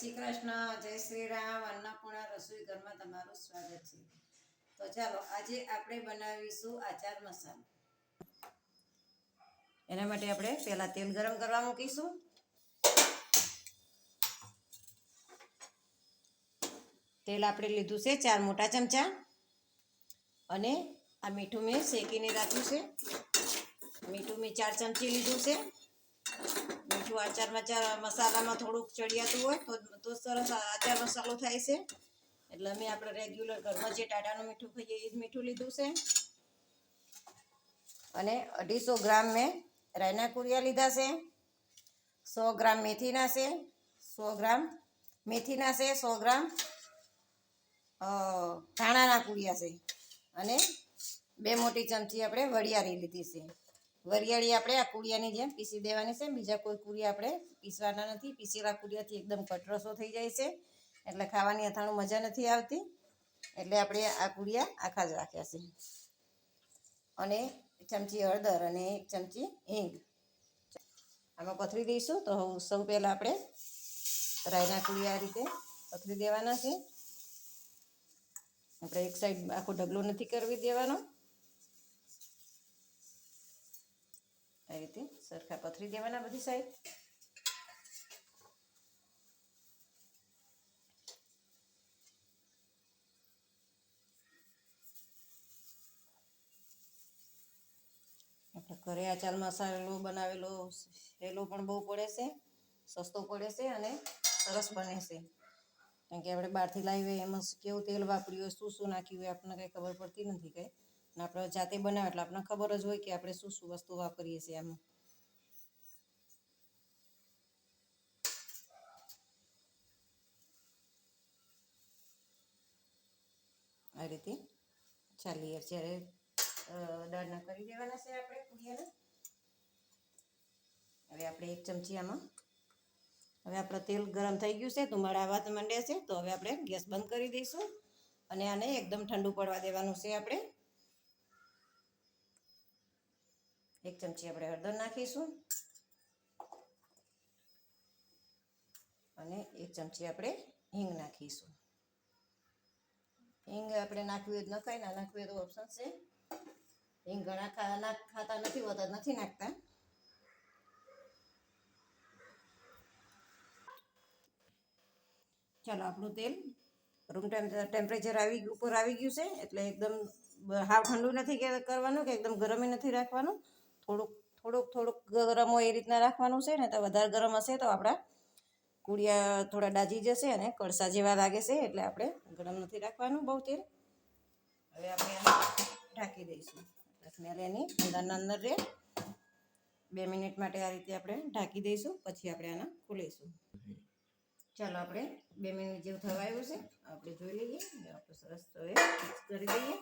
શ્રી કૃષ્ણ, જય શ્રી રામ, અન્નપૂર્ણા રસોઈ ઘરમાં તમારું સ્વાગત છે. તો ચાલો, આજે આપણે બનાવીશું આચાર મસાલો. એના માટે આપણે પહેલા તેલ ગરમ કરવા મૂકીશું. તેલ આપણે લીધું છે ચાર મોટા ચમચા. અને આ મીઠું મેં શેકીને રાખ્યું છે. મીઠું મેં ચાર ચમચી લીધું છે. મીઠું આચારમાં મચાર મસાલામાં થોડુંક ચડિયાતું હોય તો તો સરસ આચાર મસાલો થાય છે. એટલે અમે આપણે રેગ્યુલર ઘરમાં જે ટાટાનું મીઠું ખાઈએ એ જ મીઠું લીધું છે. અને અઢીસો ગ્રામ મેં રાયના કુરિયા લીધા છે. સો ગ્રામ મેથીના છે. સો ગ્રામ મેથીના છે, સો ગ્રામ ધાણાના કુરિયા છે. અને બે મોટી ચમચી આપણે વરિયાળી લીધી છે. વરિયાળી આપણે આ કુડિયાની જેમ પીસી દેવાની છે. બીજા કોઈ કુરિયા આપણે પીસવાના નથી. પીસેલા કુરિયાથી એકદમ કટરસો થઈ જાય છે. એટલે ખાવાની અથાણું મજા નથી આવતી. એટલે આપણે આ કુરિયા આખા જ રાખ્યા છે. અને ચમચી હળદર અને એક ચમચી હિંગ. આમાં પથરી દઈશું. તો સૌ પહેલાં આપણે રાયના કુરિયા આ રીતે પથરી દેવાના છે. આપણે એક સાઈડ આખો ઢગલો નથી કરવી દેવાનો. આ રીતે સરખા પથરી દેવાના બધી સાઈડ આપણે ઘરે આચાર મસાલો બનાવેલો સહેલો પણ બહુ પડે છે, સસ્તો પડે છે અને સરસ બને છે. કારણ કે આપણે બહારથી લાવીએ એમાં કેવું તેલ વાપર્યું હોય, શું શું નાખ્યું હોય આપણને કંઈ ખબર પડતી નથી કંઈ. અને આપણે જાતે બનાવે એટલે આપણને ખબર જ હોય કે આપણે શું શું વસ્તુ વાપરીએ છીએ આમાં આ રીતે ચાલી યાર જ્યારે દાળના કરી દેવાના છે આપણે કુડિયાના હવે આપણે એક ચમચી આમાં. હવે આપણું તેલ ગરમ થઈ ગયું છે ધુમાડા વાત માંડ્યા છે તો હવે આપણે ગેસ બંધ કરી દઈશું. અને આને એકદમ ઠંડુ પડવા દેવાનું છે આપણે. એક ચમચી આપણે હળદર નાખીશું. અને એક ચમચી આપણે હિંગ નાખીશું. હિંગ આપણે નાખવી તો નખાય, ના નાખવી તો ઓપ્શન છે. હિંગ ઘણા ખાતા નથી હોતા, નથી નાખતા. ચાલો, આપણું તેલ રૂમ ટેમ્પરેચર આવી ઉપર આવી ગયું છે, એટલે એકદમ હાવ ઠંડુ નથી કરવાનું કે એકદમ ગરમી નથી રાખવાનું. થોડુંક થોડુંક થોડુંક ગરમ હોય એ રીતના રાખવાનું છે ને તો વધારે ગરમ હશે તો આપણા કુડિયા થોડા દાજી જશે અને કળસા જેવા લાગે છે એટલે આપણે ગરમ નથી રાખવાનું બહુ તેલ. હવે આપણે ઢાંકી દઈશું. સ્મેલ એની અંદરના અંદર રહે. બે મિનિટ માટે આ રીતે આપણે ઢાંકી દઈશું, પછી આપણે આને ખોલીશું. ચાલો આપણે બે મિનિટ જેવું થવા આવ્યું છે. આપણે જોઈ લઈએ. આપણે સરસ એ મિક્સ કરી દઈએ.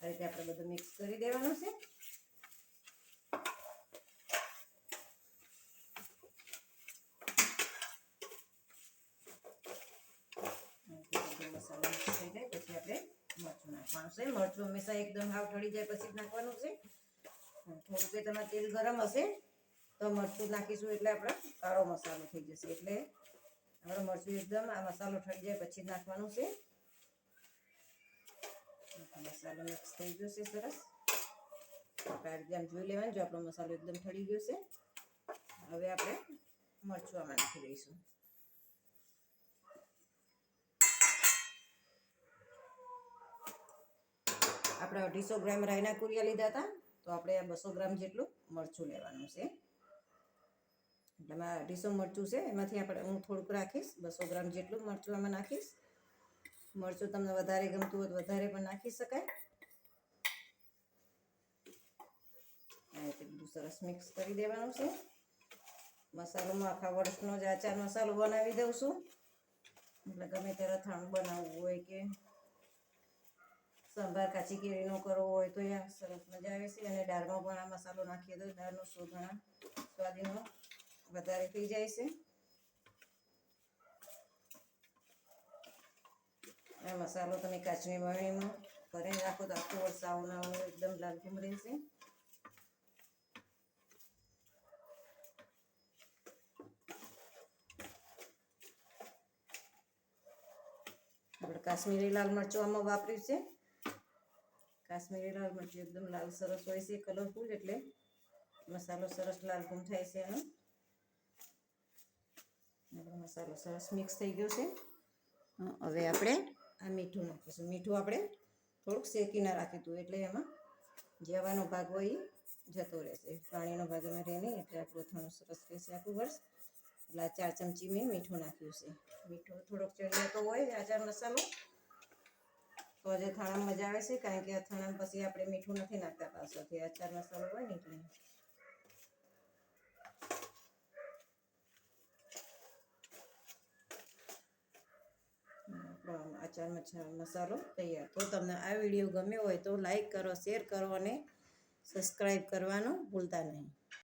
આ રીતે આપણે બધું મિક્સ કરી દેવાનું છે બધો મસાલો થઈ પછી આપણે મરચું નાખવાનું છે મરચું હંમેશા એકદમ હાવ ઠળી જાય પછી નાખવાનું છે. થોડુંક તમારે તેલ ગરમ હશે તો મરચું નાખીશું એટલે આપણે કાળો મસાલો થઈ જશે એટલે આપણે મરચું એકદમ આ મસાલો ઠરી જાય પછી નાખવાનું છે મસાલો મિક્સ થઈ ગયો છે સરસ આમ જોઈ લેવાનું જો આપણો મસાલો એકદમ ઠરી ગયો છે. હવે આપણે મરચું આમાં નાખી દઈશું. આપણે અઢીસો ગ્રામ રાયના કુરિયા લીધા હતા, તો આપણે આ બસો ગ્રામ જેટલું મરચું લેવાનું છે. એટલે એમાં અઢીસો મરચું છે, એમાંથી આપણે હું થોડુંક રાખીશ, બસો ગ્રામ જેટલું મરચું આમાં નાખીશ. મરચું તમને વધારે ગમતું હોય તો વધારે પણ નાખી શકાય. બધું સરસ મિક્સ કરી દેવાનું છે. મસાલોમાં આખા વર્ષનો જ આચાર મસાલો બનાવી દઉં છું. એટલે ગમે ત્યારે અથાણું બનાવવું હોય કે સંભાર કાચી કેરીનો કરવો હોય તો એ સરસ મજા આવે છે. અને દાળમાં પણ આ મસાલો નાખીએ તો દાળનો સ્વાદ ઘણા સ્વાદીનો વધારે થઈ જાય છે. આ મસાલો તમે કાચની બરણીમાં ભરીને રાખો તો આખું વર્ષ આવનાર એકદમ લાલઘુમ રહેશે. આપણે કાશ્મીરી લાલ મરચું આમાં વાપર્યું છે. કાશ્મીરી લાલ મરચું એકદમ લાલ સરસ હોય છે કલરફુલ એટલે મસાલો સરસ લાલ ગુમ થાય છે એનો. આપણો મસાલો સરસ મિક્સ થઈ ગયો છે. હવે આપણે આ મીઠું નાખીશું. મીઠું આપણે થોડુંક શેકીને રાખ્યું હતું એટલે એમાં જવાનો ભાગ હોય એ જતો રહેશે. પાણીનો ભાગ એમાં રહે નહીં, એટલે આપણું થોડું સરસ રહેશે આખું વર્ષ. એટલે આ ચાર ચમચી મેં મીઠું નાખ્યું છે. મીઠું થોડોક ચડિયાતો હોય આચાર મસાલો. તો આજે અથાણામાં મજા આવે છે, કારણ કે અથાણામાં પછી આપણે મીઠું નથી નાખતા પાછળથી, અચાર મસાલો હોય ને એટલે. અચાર મસાલો તૈયાર. તો તમને આ વીડિયો ગમ્યો હોય તો લાઈક કરો, શેર કરો અને સબસ્ક્રાઈબ કરવાનું ભૂલતા નહીં.